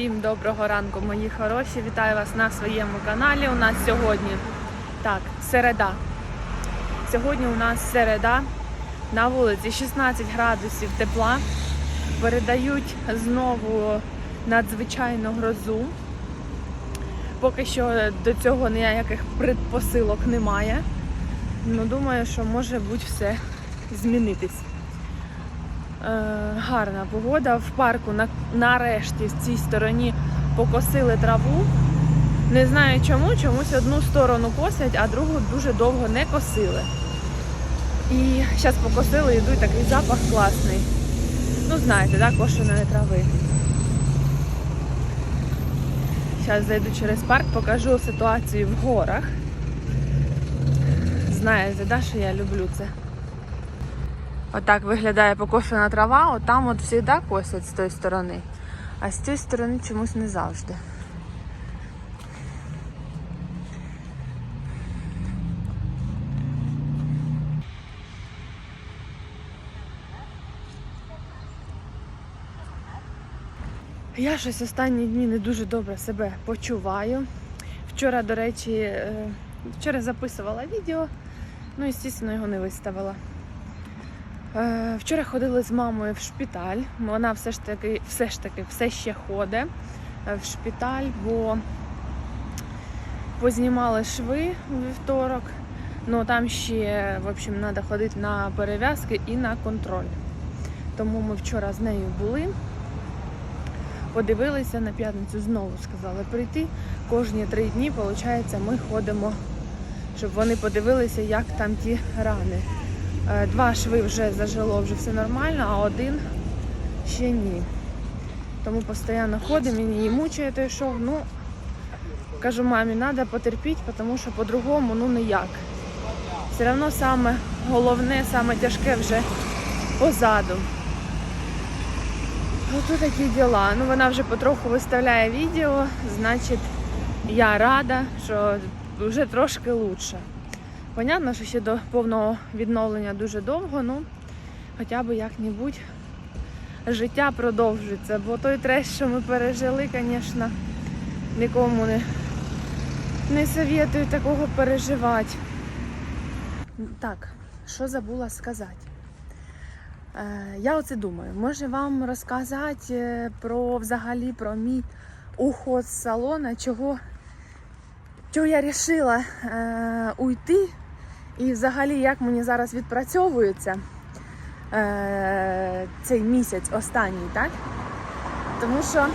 Всім доброго ранку, мої хороші. Вітаю вас на своєму каналі. У нас сьогодні так, середа. Сьогодні у нас середа. На вулиці 16 градусів тепла. Передають знову надзвичайну грозу. Поки що до цього ніяких предпосилок немає. Ну, думаю, що може бути все змінитись. Е, гарна погода. В парку на, нарешті в цій стороні покосили траву. Не знаю чому, чомусь одну сторону косять, а другу дуже довго не косили. І зараз покосили, йду, і такий запах класний. Ну, знаєте, да, кошеної трави. Зараз зайду через парк, покажу ситуацію в горах. Знаєте, да, що я люблю це. Отак виглядає покошена трава, от там от завжди косять з тої сторони, а з цієї сторони чомусь не завжди. Я щось останні дні не дуже добре себе почуваю. Вчора, до речі, е, вчора записувала відео, ну, і звісно, його не виставила. Е, Вчора ходили з мамою в шпиталь. Вона все ж таки, все ж таки, все ще ходить е, в шпиталь, бо познімали шви у вівторок. Ну там ще в общем, треба ходити на перев'язки і на контроль. Тому ми вчора з нею були. Подивилися на п'ятницю, знову сказали прийти. Кожні три дні, виходить, ми ходимо, щоб вони подивилися, як там ті рани. Е, Два шви вже зажило, вже все нормально, а один ще ні. Тому постійно ходимо, він її мучає той шов. Ну, кажу, мамі, треба потерпіти, тому що по-другому ну ніяк. Все одно саме головне, саме тяжке вже позаду. Ото такі діла. Ну, вона вже потроху виставляє відео, значить, я рада, що вже трошки лучше. Понятно, що ще до повного відновлення дуже довго, ну хоча б як-небудь життя продовжується. Бо той треш, що ми пережили, звісно, нікому не, не советую такого переживати. Так, що забула сказати? Е, Я оце думаю, може вам розказати е, про взагалі про мій уход з салона, чого, чого я вирішила е, уйти і взагалі як мені зараз відпрацьовується е, цей місяць останній, так? Тому що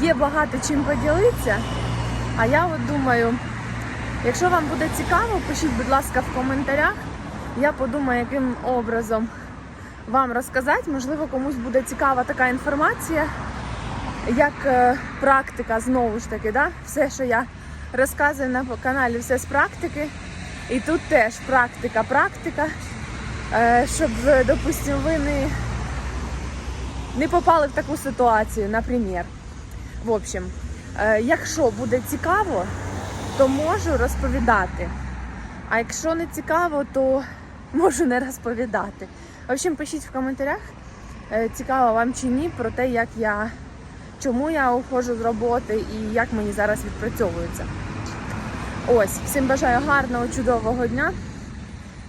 є багато чим поділитися, а я от думаю, якщо вам буде цікаво, пишіть, будь ласка, в коментарях. Я подумаю, яким образом вам розказати. Можливо, комусь буде цікава така інформація, як е, практика, знову ж таки, да? все, що я розказую на каналі, все з практики. І тут теж практика, практика, е, щоб, допустимо, ви не, не попали в таку ситуацію, наприклад. В общем, е, якщо буде цікаво, то можу розповідати. А якщо не цікаво, то можу не розповідати. В общем, пишіть в коментарях, е, цікаво вам чи ні, про те, як я, чому я уходжу з роботи і як мені зараз відпрацьовується. Ось, всім бажаю гарного, чудового дня.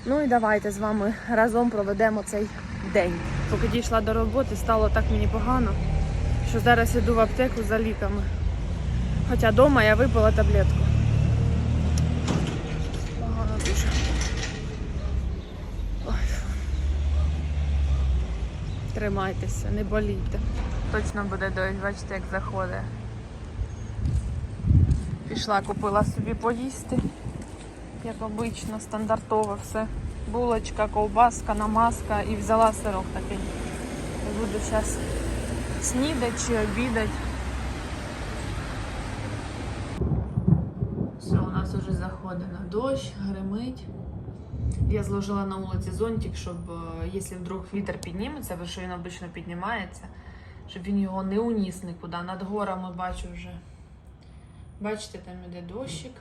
Ну і давайте з вами разом проведемо цей день. Поки дійшла до роботи, стало так мені погано, що зараз іду в аптеку за ліками. Хоча вдома я випила таблетку. Погано дуже. Ой. Тримайтеся, не болійте. Точно буде дощ, бачите, як заходить. Пішла, купила собі поїсти. як обично, стандартове все. Булочка, ковбаска, намазка і взяла сирок такий. Буду зараз снідати чи обідати. Все, у нас вже заходить на дощ, гримить. Я зложила на вулиці зонтик, щоб е, якщо вдруг вітер підніметься, бо що він обично піднімається, щоб він його не уніс нікуди. Над горами бачу вже. Бачите, там іде дощик.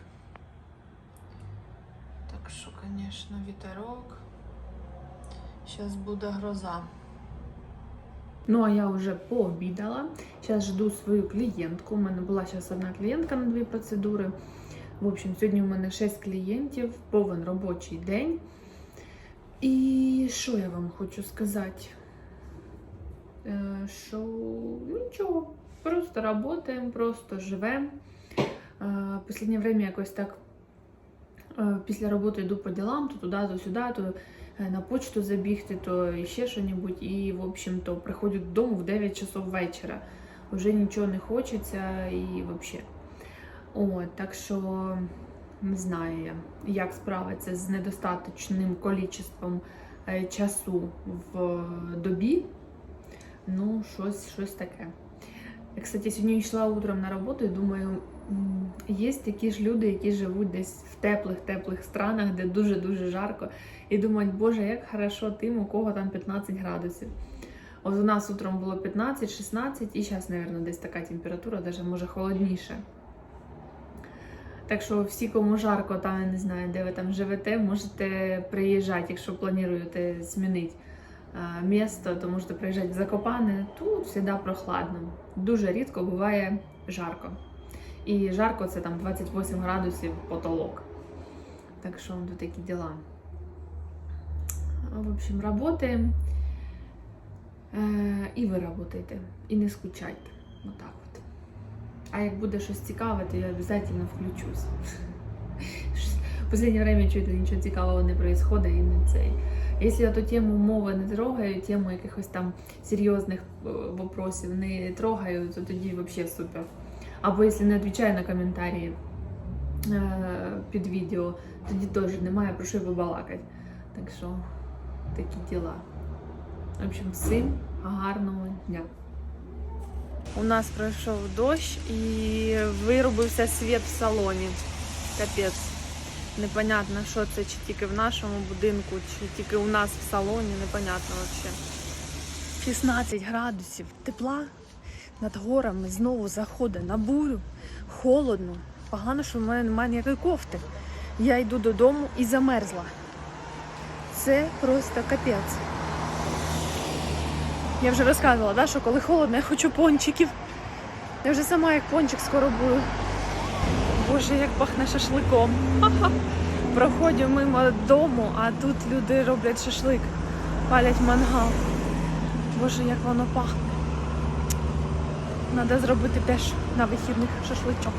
Так що, звісно, вітерок. Зараз буде гроза. Ну, а я вже пообідала. Зараз жду свою клієнтку. У мене була зараз одна клієнтка на дві процедури. В общем, сьогодні у мене 6 клієнтів, повен робочий день. І що я вам хочу сказати? Е, Що ну, нічого, просто працюємо, просто живемо. Е, Последнє время якось так е, після роботи йду по ділам, то туди, то сюди, то на почту забігти, то ще щось. І, в общем-то, приходжу додому в 9 часов вечора. Вже нічого не хочеться і взагалі. От, так що не знаю я, як справитися з недостаточним е, часу в добі. Ну, щось, щось таке. Я, Кстати, сьогодні йшла утром на роботу і думаю, є такі ж люди, які живуть десь в теплих-теплих странах, де дуже-дуже жарко. І думають, боже, як хорошо тим, у кого там 15 градусів. От у нас утром було 15-16, і зараз, мабуть, десь така температура, навіть може холодніше. Так що всі, кому жарко, там я не знаю, де ви там живете, можете приїжджати, якщо плануєте змінити е, місто, то можете приїжджати в Закопане. Тут завжди прохладно. Дуже рідко буває жарко. І жарко це там 28 градусів потолок. Так що тут такі діла. В общем, работаем. Е, і ви работаєте. І не скучайте. Отак от. А як буде щось цікаве, то я обов'язково включусь. В останнє время чуєте, нічого цікавого не відбувається і не цей. Якщо ту тему мови не трогаю, тему якихось там серйозних е, вопросів не трогаю, то тоді взагалі супер. Або якщо не відповідаю на коментарі е, під відео, тоді теж немає про що вибалакати. Так що такі діла. В общем, всім гарного дня. У нас пройшов дощ і вирубився світ в салоні. Капець. Непонятно, що це, чи тільки в нашому будинку, чи тільки у нас в салоні, непонятно взагалі. 16 градусів тепла над горами знову заходить на бурю. Холодно. Погано, що в мене немає ніякої кофти. Я йду додому і замерзла. Це просто капець. Я вже розказувала, да, що коли холодно, я хочу пончиків. Я вже сама як пончик скоро буду. Боже, як пахне шашликом. Ха-ха. Мимо дому, а тут люди роблять шашлик, палять мангал. Боже, як воно пахне. Треба зробити теж на вихідних шашличок.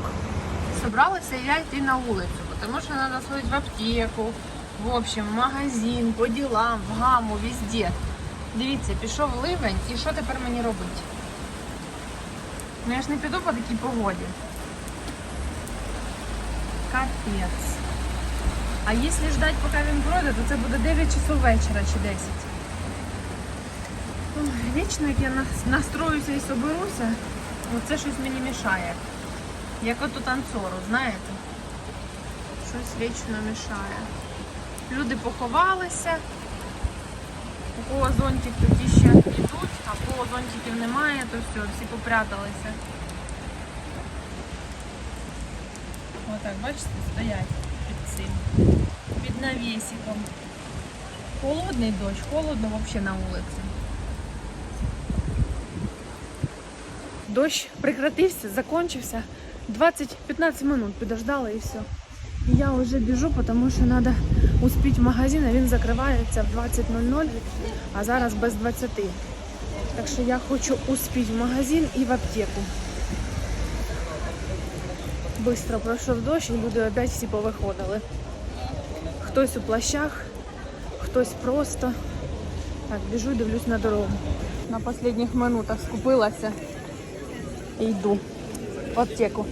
Собралася я йти на вулицю, тому що треба сходити в аптеку, в общем, в магазин, по ділам, в гаму, везде. Дивіться, пішов ливень, і що тепер мені робити? Ну я ж не піду по такій погоді. Капець. А якщо ждати, поки він пройде, то це буде 9 часов вечора чи 10. Ой, Вічно, як я настроюся і соберуся, оце щось мені мішає. Як от у танцору, знаєте? Щось вічно мішає. Люди поховалися. У кого зонтик тоді ще йдуть, а у кого зонтиків немає, то все, всі попряталися. Отак, бачите, стоять під цим, під навісиком. Холодний дощ, холодно взагалі на вулиці. Дощ прекратився, закончився. 20-15 минут подождала і все. І я вже біжу, тому що треба успіти в магазин, а він закривається в 20.00, а зараз без 20. Так що я хочу успіти в магазин і в аптеку. Бистро пройшов дощ і люди опять всі повиходили. Хтось у плащах, хтось просто. Так, біжу дивлюсь на дорогу. На останніх минутах скупилася і йду в аптеку.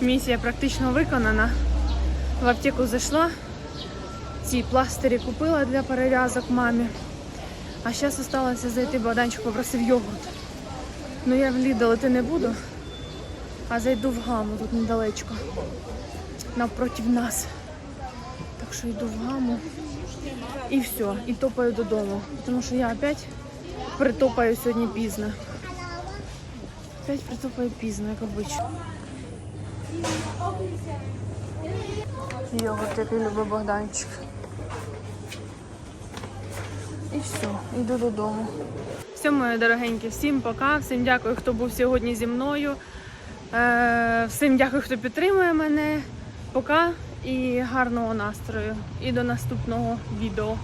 Місія практично виконана. В аптеку зайшла, ці пластирі купила для перев'язок мамі. А зараз залишилося зайти, Богданчик попросив йогурт. Ну я в Lidl йти не буду, а зайду в гаму тут недалечко. Навпроти нас. Так що йду в гаму. І все, і топаю додому. Тому що я опять притопаю сьогодні пізно. Опять притопаю пізно, як обично. Йогурт, який любить Богданчик. І все, йду додому. Все, мої дорогенькі, всім пока. Всім дякую, хто був сьогодні зі мною. Е, всім дякую, хто підтримує мене. Пока і гарного настрою. І до наступного відео.